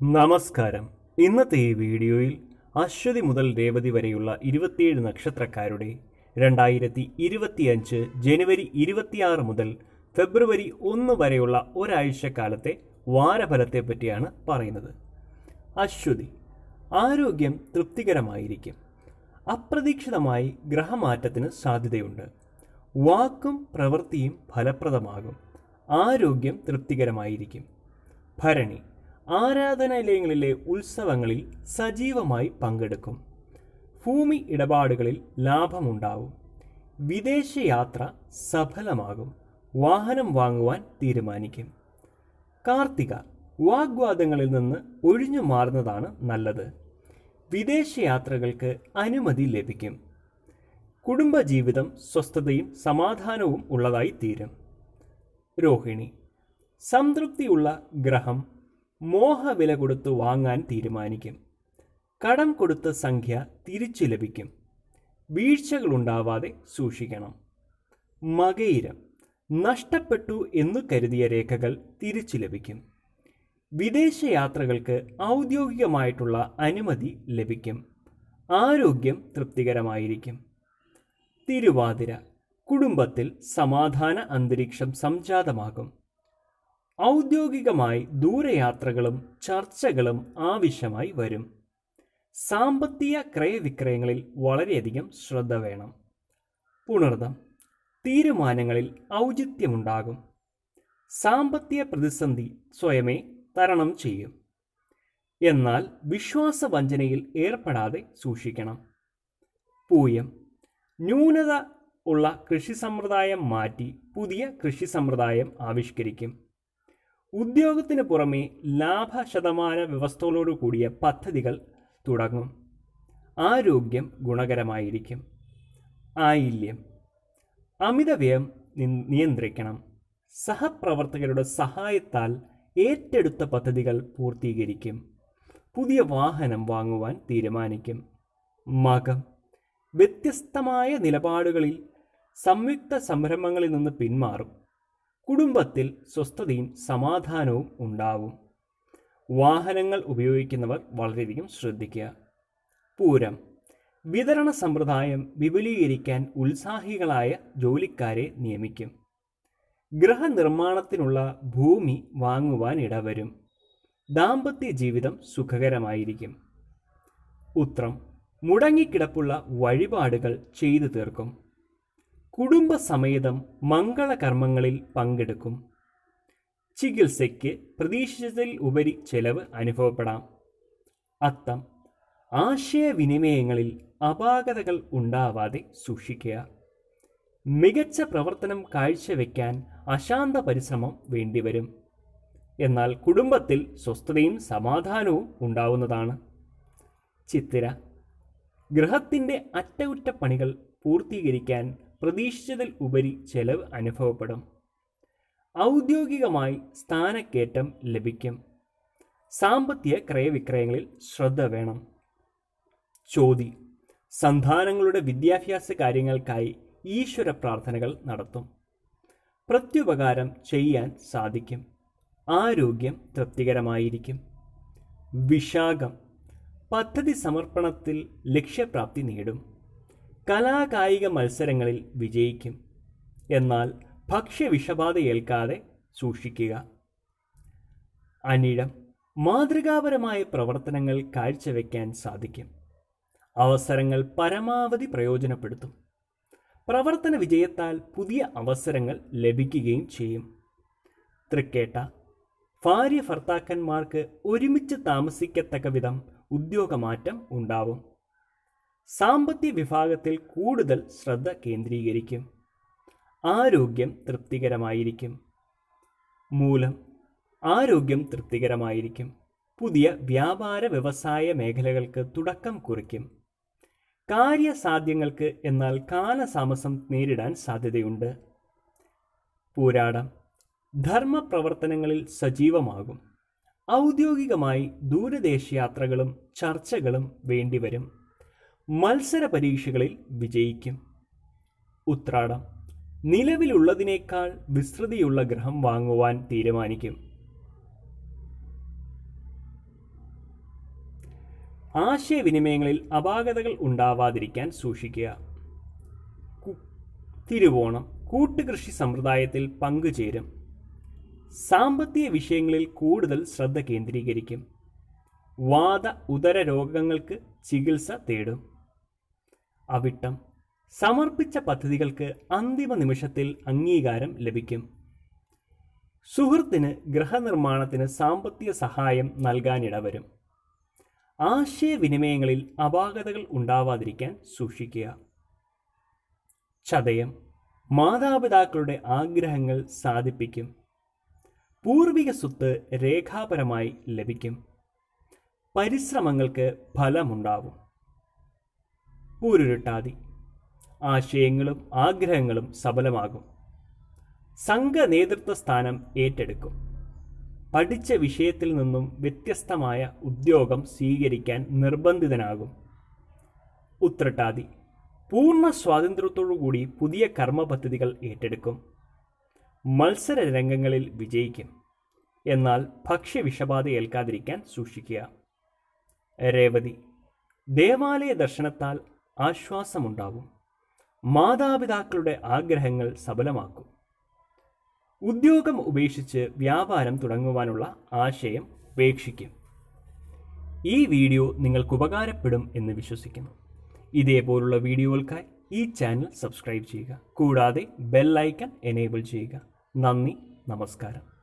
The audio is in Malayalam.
നമസ്കാരം. ഇന്നത്തെ ഈ വീഡിയോയിൽ അശ്വതി മുതൽ രേവതി വരെയുള്ള ഇരുപത്തിയേഴ് നക്ഷത്രക്കാരുടെ രണ്ടായിരത്തി ഇരുപത്തിയഞ്ച് ജനുവരി ഇരുപത്തിയാറ് മുതൽ ഫെബ്രുവരി ഒന്ന് വരെയുള്ള ഒരാഴ്ചക്കാലത്തെ വാരഫലത്തെ പറ്റിയാണ് പറയുന്നത്. അശ്വതി ആരോഗ്യം തൃപ്തികരമായിരിക്കും. അപ്രതീക്ഷിതമായി ഗ്രഹമാറ്റത്തിന് സാധ്യതയുണ്ട്. വാക്കും പ്രവൃത്തിയും ഫലപ്രദമാകും. ആരോഗ്യം തൃപ്തികരമായിരിക്കും. ഭരണി ആരാധനാലയങ്ങളിലെ ഉത്സവങ്ങളിൽ സജീവമായി പങ്കെടുക്കും. ഭൂമി ഇടപാടുകളിൽ ലാഭമുണ്ടാവും. വിദേശയാത്ര സഫലമാകും. വാഹനം വാങ്ങുവാൻ തീരുമാനിക്കും. കാർത്തിക വാഗ്വാദങ്ങളിൽ നിന്ന് ഒഴിഞ്ഞു മാറുന്നതാണ് നല്ലത്. വിദേശയാത്രകൾക്ക് അനുമതി ലഭിക്കും. കുടുംബജീവിതം സ്വസ്ഥതയും സമാധാനവും ഉള്ളതായി തീരും. രോഹിണി സംതൃപ്തിയുള്ള ഗ്രഹം മോഹവില കൊടുത്ത് വാങ്ങാൻ തീരുമാനിക്കും. കടം കൊടുത്ത സംഖ്യ തിരിച്ചു ലഭിക്കും. വീഴ്ചകളുണ്ടാവാതെ സൂക്ഷിക്കണം. മകയിരം നഷ്ടപ്പെട്ടു എന്നു കരുതിയ രേഖകൾ തിരിച്ചു ലഭിക്കും. വിദേശയാത്രകൾക്ക് ഔദ്യോഗികമായിട്ടുള്ള അനുമതി ലഭിക്കും. ആരോഗ്യം തൃപ്തികരമായിരിക്കും. തിരുവാതിര കുടുംബത്തിൽ സമാധാന അന്തരീക്ഷം സംജാതമാകും. ഔദ്യോഗികമായി ദൂരയാത്രകളും ചർച്ചകളും ആവശ്യമായി വരും. സാമ്പത്തിക ക്രയവിക്രയങ്ങളിൽ വളരെയധികം ശ്രദ്ധ വേണം. പുണർദം. തീരുമാനങ്ങളിൽ ഔചിത്യമുണ്ടാകും. സാമ്പത്തിക പ്രതിസന്ധി സ്വയമേ തരണം ചെയ്യും. എന്നാൽ വിശ്വാസവഞ്ചനയിൽ ഏർപ്പെടാതെ സൂക്ഷിക്കണം. പൂയം. ന്യൂനത ഉള്ള കൃഷി സമ്പ്രദായം മാറ്റി പുതിയ കൃഷി സമ്പ്രദായം ആവിഷ്കരിക്കും. ഉദ്യോഗത്തിന് പുറമെ ലാഭശതമാന വ്യവസ്ഥകളോട് കൂടിയ പദ്ധതികൾ തുടങ്ങും. ആരോഗ്യം ഗുണകരമായിരിക്കും. ആയില്യം. അമിതവ്യയം നിയന്ത്രിക്കണം. സഹപ്രവർത്തകരുടെ സഹായത്താൽ ഏറ്റെടുത്ത പദ്ധതികൾ പൂർത്തീകരിക്കും. പുതിയ വാഹനം വാങ്ങുവാൻ തീരുമാനിക്കും. മകം. വ്യത്യസ്തമായ നിലപാടുകളിൽ സംയുക്ത സംരംഭങ്ങളിൽ നിന്ന് പിന്മാറും. കുടുംബത്തിൽ സ്വസ്ഥതയും സമാധാനവും ഉണ്ടാവും. വാഹനങ്ങൾ ഉപയോഗിക്കുന്നവർ വളരെയധികം ശ്രദ്ധിക്കുക. പൂരം. വിതരണ സമ്പ്രദായം വിപുലീകരിക്കാൻ ഉത്സാഹികളായ ജോലിക്കാരെ നിയമിക്കും. ഗൃഹനിർമ്മാണത്തിനുള്ള ഭൂമി വാങ്ങുവാൻ ഇടവരും. ദാമ്പത്യ ജീവിതം സുഖകരമായിരിക്കും. ഉത്രം. മുടങ്ങിക്കിടപ്പുള്ള വഴിപാടുകൾ ചെയ്തു തീർക്കും. കുടുംബസമേതം മംഗളകർമ്മങ്ങളിൽ പങ്കെടുക്കും. ചികിത്സയ്ക്ക് പ്രതീക്ഷിച്ചതിൽ ഉപരി ചെലവ് അനുഭവപ്പെടാം. അത്തം ആശയവിനിമയങ്ങളിൽ അപാകതകൾ ഉണ്ടാവാതെ സൂക്ഷിക്കുക. മികച്ച പ്രവർത്തനം കാഴ്ചവെക്കാൻ അശാന്ത പരിശ്രമം വേണ്ടിവരും. എന്നാൽ കുടുംബത്തിൽ സ്വസ്ഥതയും സമാധാനവും ഉണ്ടാവുന്നതാണ്. ചിത്തിര ഗൃഹത്തിന്റെ അറ്റകുറ്റപ്പണികൾ പൂർത്തീകരിക്കാൻ പ്രതീക്ഷിച്ചതിൽ ഉപരി ചെലവ് അനുഭവപ്പെടും. ഔദ്യോഗികമായി സ്ഥാനക്കയറ്റം ലഭിക്കും. സാമ്പത്തിക ക്രയവിക്രയങ്ങളിൽ ശ്രദ്ധ വേണം. ചോതി സന്താനങ്ങളുടെ വിദ്യാഭ്യാസ കാര്യങ്ങൾക്കായി ഈശ്വര പ്രാർത്ഥനകൾ നടത്തും. പ്രത്യുപകാരം ചെയ്യാൻ സാധിക്കും. ആരോഗ്യം തൃപ്തികരമായിരിക്കും. വിശാഖം. പദ്ധതി സമർപ്പണത്തിൽ ലക്ഷ്യപ്രാപ്തി നേടും. കലാകായിക മത്സരങ്ങളിൽ വിജയിക്കും. എന്നാൽ ഭക്ഷ്യവിഷബാധ ഏൽക്കാതെ സൂക്ഷിക്കുക. അനിഴം മാതൃകാപരമായ പ്രവർത്തനങ്ങൾ കാഴ്ചവെക്കാൻ സാധിക്കും. അവസരങ്ങൾ പരമാവധി പ്രയോജനപ്പെടുത്തും. പ്രവർത്തന വിജയത്താൽ പുതിയ അവസരങ്ങൾ ലഭിക്കുകയും ചെയ്യും. തൃക്കേട്ട ഭാര്യ ഭർത്താക്കന്മാർക്ക് ഒരുമിച്ച് താമസിക്കത്തക്ക വിധം ഉദ്യോഗമാറ്റം ഉണ്ടാവും. സാമ്പത്തിക വിഭാഗത്തിൽ കൂടുതൽ ശ്രദ്ധ കേന്ദ്രീകരിക്കും. ആരോഗ്യം തൃപ്തികരമായിരിക്കും. മൂലം ആരോഗ്യം തൃപ്തികരമായിരിക്കും. പുതിയ വ്യാപാര വ്യവസായ മേഖലകൾക്ക് തുടക്കം കുറിക്കും. കാര്യസാധ്യങ്ങൾക്ക് എന്നാൽ കാലതാമസം നേരിടാൻ സാധ്യതയുണ്ട്. പോരാടം ധർമ്മപ്രവർത്തനങ്ങളിൽ സജീവമാകും. ഔദ്യോഗികമായി ദൂരദേശയാത്രകളും ചർച്ചകളും വേണ്ടിവരും. മത്സര പരീക്ഷകളിൽ വിജയിക്കും. ഉത്രാടം. നിലവിലുള്ളതിനേക്കാൾ വിസ്തൃതിയുള്ള ഗ്രഹം വാങ്ങുവാൻ തീരുമാനിക്കും. ആശയവിനിമയങ്ങളിൽ അപാകതകൾ ഉണ്ടാവാതിരിക്കാൻ സൂക്ഷിക്കുക. തിരുവോണം. കൂട്ടുകൃഷി സമ്പ്രദായത്തിൽ പങ്കുചേരും. സാമ്പത്തിക വിഷയങ്ങളിൽ കൂടുതൽ ശ്രദ്ധ കേന്ദ്രീകരിക്കും. വാദ ഉദര രോഗങ്ങൾക്ക് ചികിത്സ തേടും. അവിട്ടം. സമർപ്പിച്ച പദ്ധതികൾക്ക് അന്തിമ നിമിഷത്തിൽ അംഗീകാരം ലഭിക്കും. സുഹൃത്തിന് ഗൃഹനിർമ്മാണത്തിന് സാമ്പത്തിക സഹായം നൽകാനിടവരും ആശയവിനിമയങ്ങളിൽ അപാകതകൾ ഉണ്ടാവാതിരിക്കാൻ സൂക്ഷിക്കുക. ചതയം. മാതാപിതാക്കളുടെ ആഗ്രഹങ്ങൾ സാധിപ്പിക്കും. പൂർവിക സ്വത്ത് രേഖാപരമായി ലഭിക്കും. പരിശ്രമങ്ങൾക്ക് ഫലമുണ്ടാവും. പൂരുരുട്ടാതി ആശയങ്ങളും ആഗ്രഹങ്ങളും സബലമാകും. സംഘ നേതൃത്വ സ്ഥാനം ഏറ്റെടുക്കും. പഠിച്ച വിഷയത്തിൽ നിന്നും വ്യത്യസ്തമായ ഉദ്യോഗം സ്വീകരിക്കാൻ നിർബന്ധിതനാകും. ഉത്രട്ടാതി. പൂർണ സ്വാതന്ത്ര്യത്തോടുകൂടി പുതിയ കർമ്മ പദ്ധതികൾ ഏറ്റെടുക്കും. മത്സര രംഗങ്ങളിൽ വിജയിക്കും. എന്നാൽ ഭക്ഷ്യവിഷബാധ ഏൽക്കാതിരിക്കാൻ സൂക്ഷിക്കുക. രേവതി. ദേവാലയ ദർശനത്താൽ ആശ്വാസമുണ്ടാവും. മാതാപിതാക്കളുടെ ആഗ്രഹങ്ങൾ സഫലമാക്കും ഉദ്യോഗം ഉപേക്ഷിച്ച് വ്യാപാരം തുടങ്ങുവാനുള്ള ആശയം ഉപേക്ഷിക്കും. ഈ വീഡിയോ നിങ്ങൾക്ക് ഉപകാരപ്പെടും എന്ന് വിശ്വസിക്കുന്നു. ഇതേപോലുള്ള വീഡിയോകൾക്കായി ഈ ചാനൽ സബ്സ്ക്രൈബ് ചെയ്യുക. കൂടാതെ ബെല്ലൈക്കൺ എനേബിൾ ചെയ്യുക. നന്ദി നമസ്കാരം.